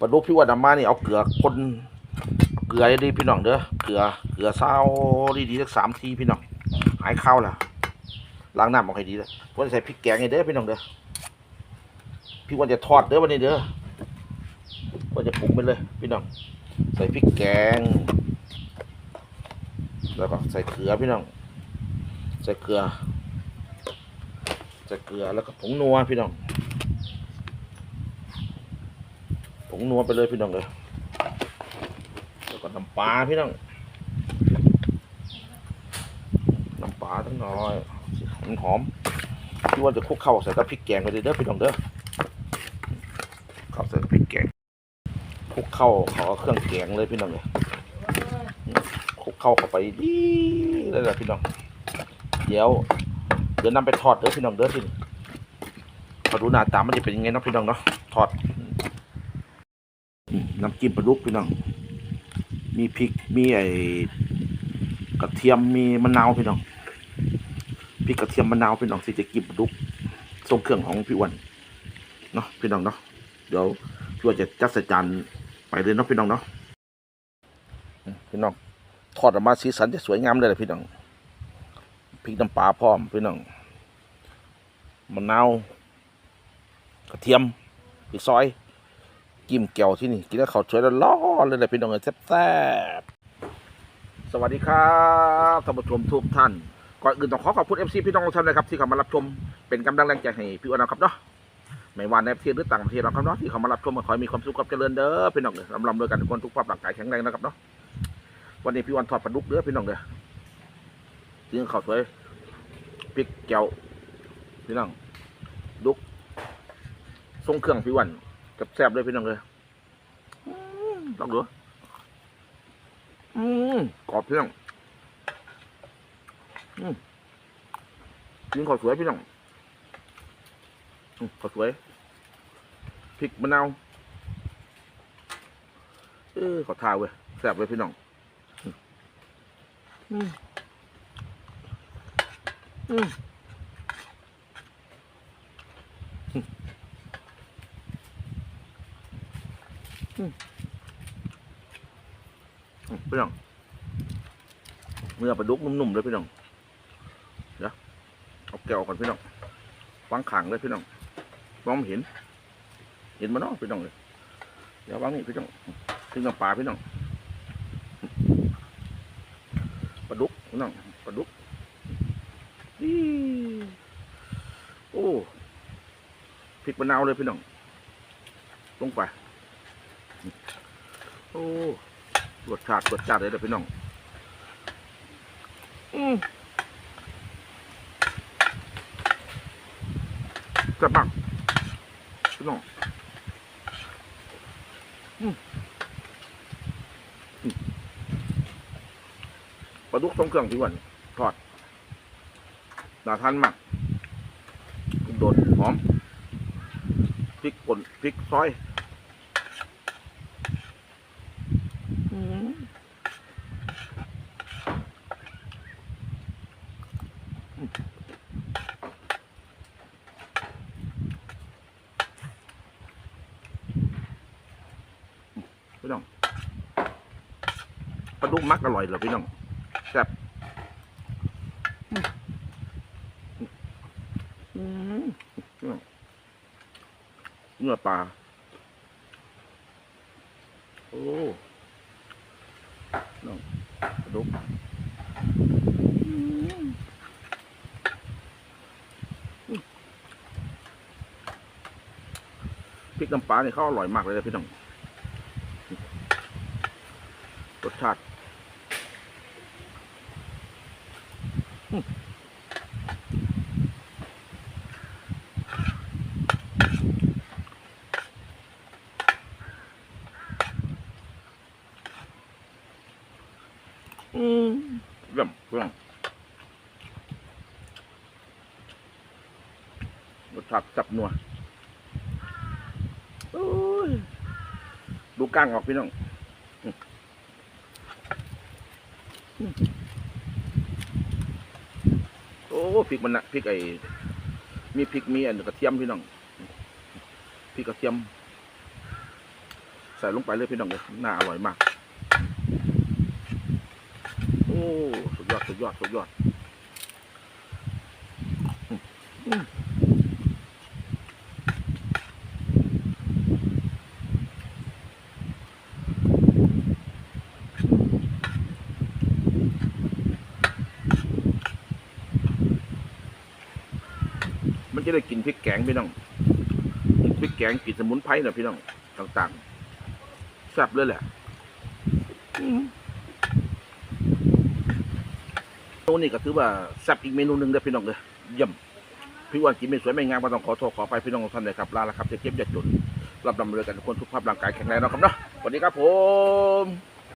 ปลาดุกพี่ว่าดำมานี่เอาเกลือคนเกลือดีพี่น้องเด้อเกลือเกลือเศร้าดีๆสักสามทีพี่น้องหายข้าวแล้วล้างน้ำออกให้ดีเลยว่าจะใส่พริกแกงให้เด้อพี่น้องเด้อพี่ว่าจะทอดเด้อวันนี้เด้อว่าจะปรุงไปเลย พี่น้องใส่พริกแกง แล้วก็ใส่เกลือพี่น้องใส่เกลือใส่เกลือแล้วก็ผงนัวพี่น้อง ผ งนัวไปเลยพี่น้องเลยแล้วก็น้ำปลาพี่น้องน้ำปลาทั้งน้อยมันหอมที่ว่าจะคลุกเข้าใส่กับพริกแกงไปเลยเด้อพี่น้องเด้อเข้าใส่พริกแกงคลุกเข้าเขอาเครื่องแกงเลยพี่น้องเลยคลุกเข้าเข้าไปดีเลยแหละพี่น้องเดี๋ยวเดี๋ยวนำไปทอดเด้อพี่น้องเด้อพี่มาดูหน้าตามันจะเป็นยังไงนะพี่น้องเนาะทอด น้ำจิ้มปลาดุกพี่น้อง มีพริก มีไอ้กระเทียม มีมะนาวพี่น้อง พริกกระเทียมมะนาวพี่น้องที่จะกินปลาดุกทรงเครื่องของพี่วันเนาะพี่น้องเนาะ เดี๋ยวพี่วันจะจัดใส่จานไปเลยเนาะพี่น้องเนาะ พี่น้อง ทอดออกมาสีสันจะสวยงามเลยแหละพี่น้อง พริกน้ำปลาพร้อมพี่น้องมะนาวกระเทียมพริกซอย กิมแก้วที่นี่ กินแล้วเขาวสวยแล้วร้อเลยแหละพี่น้องเอ้ยแซ่บสวัสดีครับท่านผู้ชมทุกท่าน ก่อนอื่นต้องขอขอบคุณเอฟซีพี่น้องทุกท่านนะครับที่เข้ามารับชมเป็นกำลังแรงใจให้พี่อ้วนนะครับเนาะไม่ว่าในประเทศหรือต่างประเทศเราครับเนาะที่เขามารับชมก็ขอให้มีความสุขความเจริญเด้อพี่น้องเด้อลำด้วยกันทุกคนทุกภาพร่างกายแข็งแรงนะครับเนาะวันนี้พี่อ้วนทอดปลาดุกเด้อพี่น้องเด้อกินข้าวสวยพริกแก้วพี่น้องดุกทรงเครื่องพี่วัน กับแซ่บเลยพี่น้องเลยอืมลองดูอืมกรอบพี่น้องอืมกินข้าวสวยพี่น้องอืมข้าวสวยพริกมะนาวเออขอทาเว้ยแซ่บเลยพี่น้องอืมอืม อืมอืมอืม พี่น้องเนื้อปลาดุกนุ่มๆเลยพี่น้องเดี๋ยวเอาแก้วก่อนพี่น้องวางขางเลยพี่น้องมองเห็น เห็นมาเนาะพี่น้องเลยเดี๋ยววางนี่พี่น้องถึงน้ำปลาพี่น้องปลาดุกพี่น้องปลาดุกอีโอ้พริกมะนาวเลยพี่น้องลงไป อ้รสชาติรสชาติเลยเด้อพี่น้อง อืมแซ่บมากพี่น้องอืมปลาดุกทรงเครื่องพี่วันทอดน่าทานมากโดดหอมพริกป่นพริกซอย พี่น้องปลาดุกมักอร่อยเหรอพี่น้องแซ่บเนื้อปลาโอ้น้องกระดูกอืม พริกน้ำปลาเนี่ยเขาอร่อยมากเลยนะพี่น้องรสชาติอืมเยี่ยมเพื่อนรสชาติจับนัว ดูก้างออกพี่น้องโอ้พริกมันนะพริกไอ้มีพริกมีอันกระเทียมพี่น้องพริกกระเทียม ใส่ลงไปเลยพี่น้องเลยน่าอร่อยมาก โอ้สุดยอดสุดยอดสุดยอด อืม จะได้กินพริกแกงพี่น้องกินพริกแกงกินสมุนไพรนะพี่น้องต่างๆแซ่บเลยแหละอืมเมนูนี้ก็ถือว่าแซ่บอีกเมนูหนึ่งเด้อพี่น้องเลยเยี่ยมพี่อ้วันกินไม่สวยไม่งามก็ต้องขอโทษขอไปพี่น้องท่านเลยครับลาละครับเจ็บเจ็บอย่าจนรับดำเนินกันทุกคนทุกภาพร่างกายแข็งแรงนะครับเนาะสวัสดีครับผม